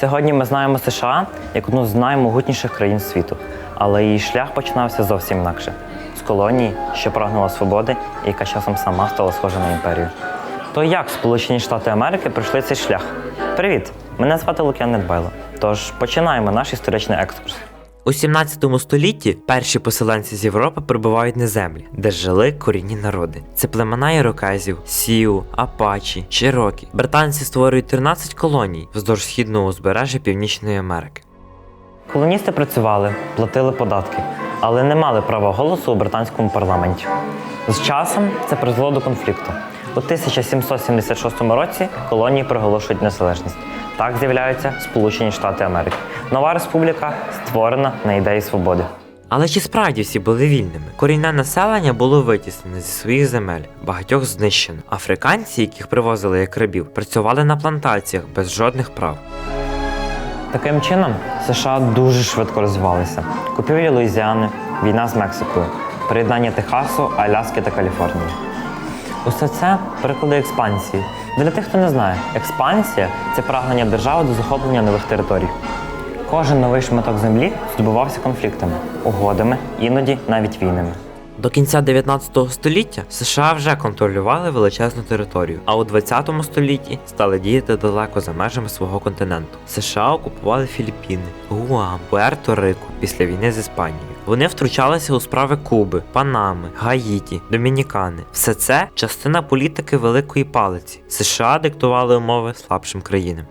Сьогодні ми знаємо США як одну з наймогутніших країн світу, але її шлях починався зовсім інакше з колонії, що прагнула свободи і яка часом сама стала схожа на імперію. То як Сполучені Штати Америки пройшли цей шлях? Привіт! Мене звати Лук'ян Недбайло. Тож починаємо наш історичний екскурс. У 17 столітті перші поселенці з Європи прибувають на землі, де жили корінні народи. Це племена ірокезів, сіу, апачі, чирокі. Британці створюють 13 колоній вздовж східного узбережжя Північної Америки. Колоністи працювали, платили податки, але не мали права голосу у британському парламенті. З часом це призвело до конфлікту. У 1776 році колонії проголошують незалежність. Так з'являються Сполучені Штати Америки. Нова республіка створена на ідеї свободи. Але чи справді всі були вільними? Корінне населення було витіснене зі своїх земель, багатьох знищено. Африканці, яких привозили як рабів, працювали на плантаціях без жодних прав. Таким чином, США дуже швидко розвивалися. Купівлі Луїзіани, війна з Мексикою, приєднання Техасу, Аляски та Каліфорнії. Усе це приклади експансії. Для тих, хто не знає, експансія це прагнення держави до захоплення нових територій. Кожен новий шматок землі здобувався конфліктами, угодами, іноді навіть війнами. До кінця 19 століття США вже контролювали величезну територію, а у 20 столітті стали діяти далеко за межами свого континенту. США окупували Філіппіни, Гуам, Пуерто-Рико після війни з Іспанією. Вони втручалися у справи Куби, Панами, Гаїті, Домінікани. Все це частина політики Великої Палиці. США диктували умови слабшим країнам.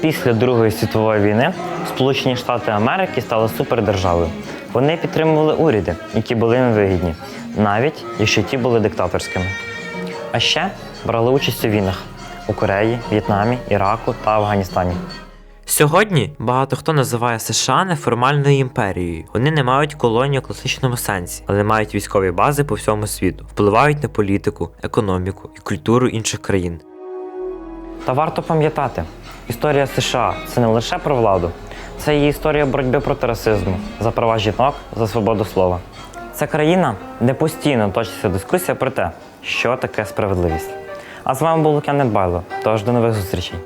Після Другої світової війни Сполучені Штати Америки стали супердержавою. Вони підтримували уряди, які були їм вигідні, навіть якщо ті були диктаторськими. А ще брали участь у війнах у Кореї, В'єтнамі, Іраку та Афганістані. Сьогодні багато хто називає США неформальною імперією. Вони не мають колонії у класичному сенсі, але мають військові бази по всьому світу, впливають на політику, економіку і культуру інших країн. Та варто пам'ятати, історія США це не лише про владу, це і історія боротьби проти расизму, за права жінок, за свободу слова. Це країна, де постійно точиться дискусія про те, що таке справедливість. А з вами був Лук'ян Недбайло. Тож до нових зустрічей.